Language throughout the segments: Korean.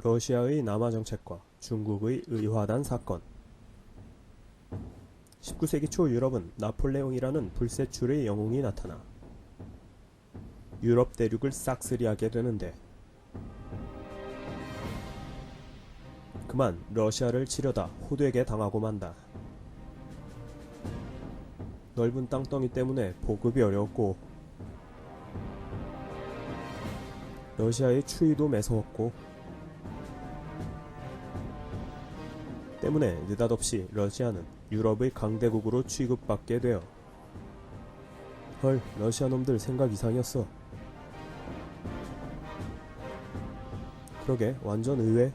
러시아의 남하 정책과 중국의 의화단 사건 19세기 초 유럽은 나폴레옹이라는 불세출의 영웅이 나타나 유럽 대륙을 싹쓸이하게 되는데 그만 러시아를 치려다 호되게 당하고 만다. 넓은 땅덩이 때문에 보급이 어려웠고 러시아의 추위도 매서웠고 때문에 느닷없이 러시아는 유럽의 강대국으로 취급받게 되어 헐 러시아 놈들 생각 이상이었어. 그러게 완전 의외.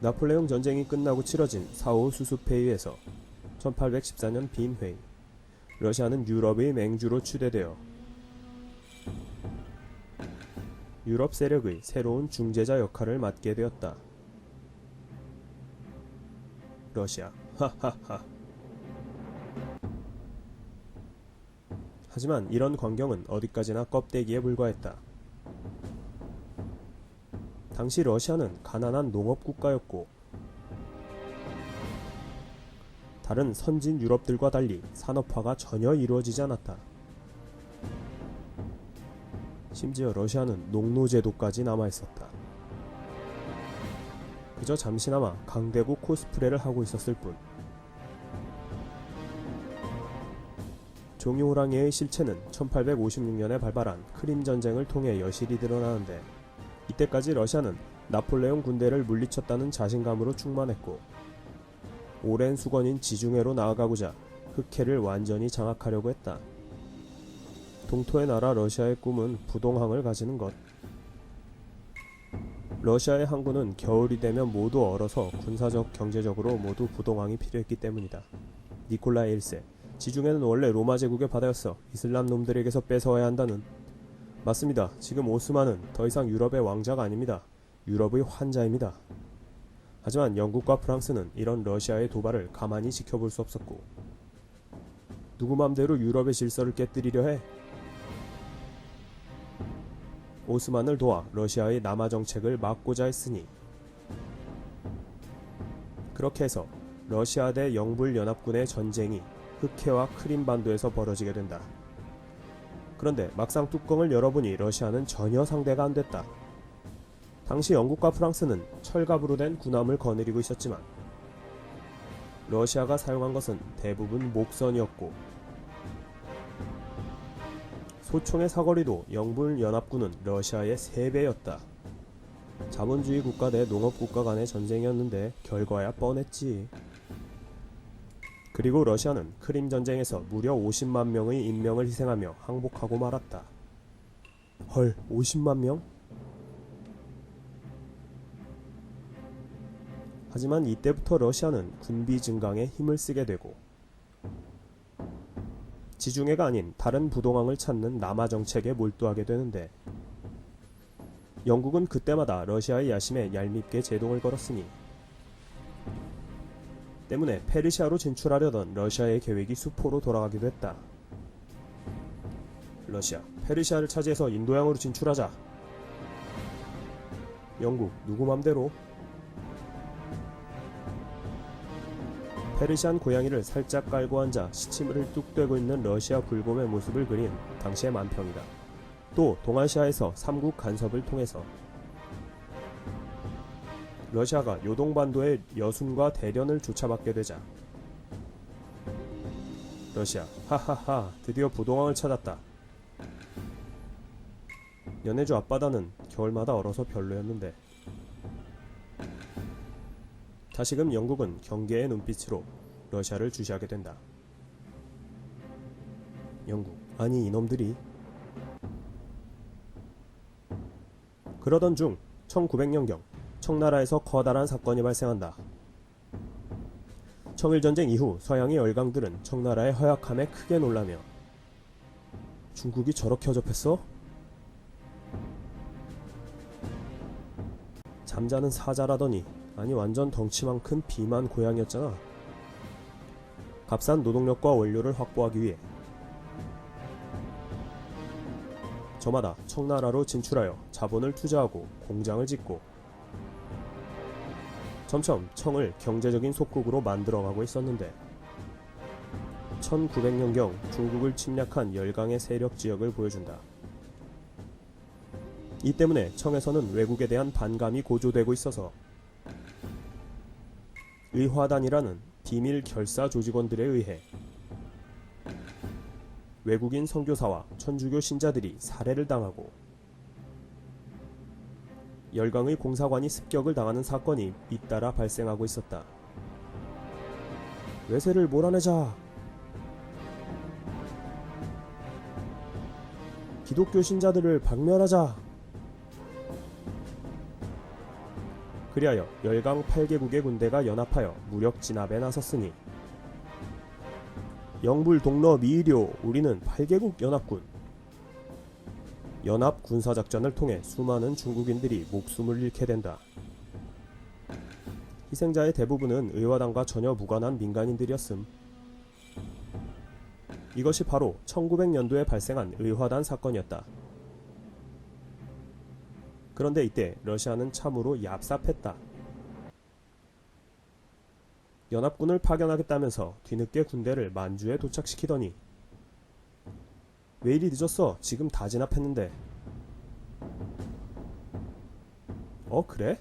나폴레옹 전쟁이 끝나고 치러진 4.5 수습회의에서 1814년 빈회의. 러시아는 유럽의 맹주로 추대되어 유럽 세력의 새로운 중재자 역할을 맡게 되었다. 러시아, 하하하. 하지만 이런 광경은 어디까지나 껍데기에 불과했다. 당시 러시아는 가난한 농업 국가였고, 다른 선진 유럽들과 달리 산업화가 전혀 이루어지지 않았다. 심지어 러시아는 농노제도까지 남아 있었다. 그저 잠시나마 강대국 코스프레를 하고 있었을 뿐. 종이 호랑이의 실체는 1856년에 발발한 크림 전쟁을 통해 여실히 드러나는데 이때까지 러시아는 나폴레옹 군대를 물리쳤다는 자신감으로 충만했고 오랜 수건인 지중해로 나아가고자 흑해를 완전히 장악하려고 했다. 동토의 나라 러시아의 꿈은 부동항을 가지는 것. 러시아의 항구는 겨울이 되면 모두 얼어서 군사적, 경제적으로 모두 부동항이 필요했기 때문이다. 니콜라 1세. 지중해는 원래 로마 제국의 바다였어. 이슬람 놈들에게서 뺏어와야 한다는. 맞습니다. 지금 오스만은 더 이상 유럽의 왕자가 아닙니다. 유럽의 환자입니다. 하지만 영국과 프랑스는 이런 러시아의 도발을 가만히 지켜볼 수 없었고, 누구 맘대로 유럽의 질서를 깨뜨리려 해? 오스만을 도와 러시아의 남하 정책을 막고자 했으니 그렇게 해서 러시아 대 영불 연합군의 전쟁이 흑해와 크림반도에서 벌어지게 된다. 그런데 막상 뚜껑을 열어보니 러시아는 전혀 상대가 안 됐다. 당시 영국과 프랑스는 철갑으로 된 군함을 거느리고 있었지만 러시아가 사용한 것은 대부분 목선이었고 소총의 사거리도 영불 연합군은 러시아의 3배였다. 자본주의 국가 대 농업 국가 간의 전쟁이었는데 결과야 뻔했지. 그리고 러시아는 크림 전쟁에서 무려 50만 명의 인명을 희생하며 항복하고 말았다. 헐, 50만 명? 하지만 이때부터 러시아는 군비 증강에 힘을 쓰게 되고 지중해가 아닌 다른 부동항을 찾는 남하 정책에 몰두하게 되는데 영국은 그때마다 러시아의 야심에 얄밉게 제동을 걸었으니 때문에 페르시아로 진출하려던 러시아의 계획이 수포로 돌아가기도 했다. 러시아, 페르시아를 차지해서 인도양으로 진출하자. 영국, 누구 맘대로? 페르시안 고양이를 살짝 깔고 앉아 시침을 뚝 떼고 있는 러시아 불곰의 모습을 그린 당시의 만평이다. 또 동아시아에서 삼국 간섭을 통해서 러시아가 요동반도의 여순과 대련을 조차받게 되자 러시아 하하하 드디어 부동항을 찾았다. 연해주 앞바다는 겨울마다 얼어서 별로였는데 다시금 영국은 경계의 눈빛으로 러시아를 주시하게 된다. 영국, 아니 이놈들이. 그러던 중 1900년경 청나라에서 커다란 사건이 발생한다. 청일전쟁 이후 서양의 열강들은 청나라의 허약함에 크게 놀라며 중국이 저렇게 허접했어? 잠자는 사자라더니 아니 완전 덩치만 큰 비만 고양이였잖아. 값싼 노동력과 원료를 확보하기 위해 저마다 청나라로 진출하여 자본을 투자하고 공장을 짓고 점점 청을 경제적인 속국으로 만들어가고 있었는데 1900년경 중국을 침략한 열강의 세력 지역을 보여준다. 이 때문에 청에서는 외국에 대한 반감이 고조되고 있어서 의화단이라는 비밀 결사 조직원들에 의해 외국인 선교사와 천주교 신자들이 살해를 당하고 열강의 공사관이 습격을 당하는 사건이 잇따라 발생하고 있었다. 외세를 몰아내자. 기독교 신자들을 박멸하자. 그리하여 열강 8개국의 군대가 연합하여 무력 진압에 나섰으니 영불 동러 미의료 우리는 8개국 연합군 연합 군사작전을 통해 수많은 중국인들이 목숨을 잃게 된다. 희생자의 대부분은 의화당과 전혀 무관한 민간인들이었음. 이것이 바로 1900년도에 발생한 의화단 사건이었다. 그런데 이때 러시아는 참으로 얍삽했다. 연합군을 파견하겠다면서 뒤늦게 군대를 만주에 도착시키더니 왜 이리 늦었어? 지금 다 진압했는데. 어, 그래?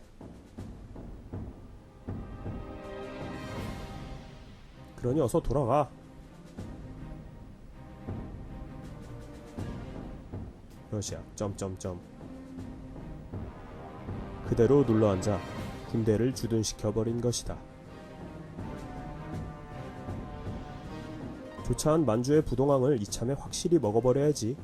그러니 어서 돌아가. 러시아 점점점 그대로 눌러앉아 군대를 주둔시켜 버린 것이다. 조차한 만주의 부동항을 이참에 확실히 먹어버려야지.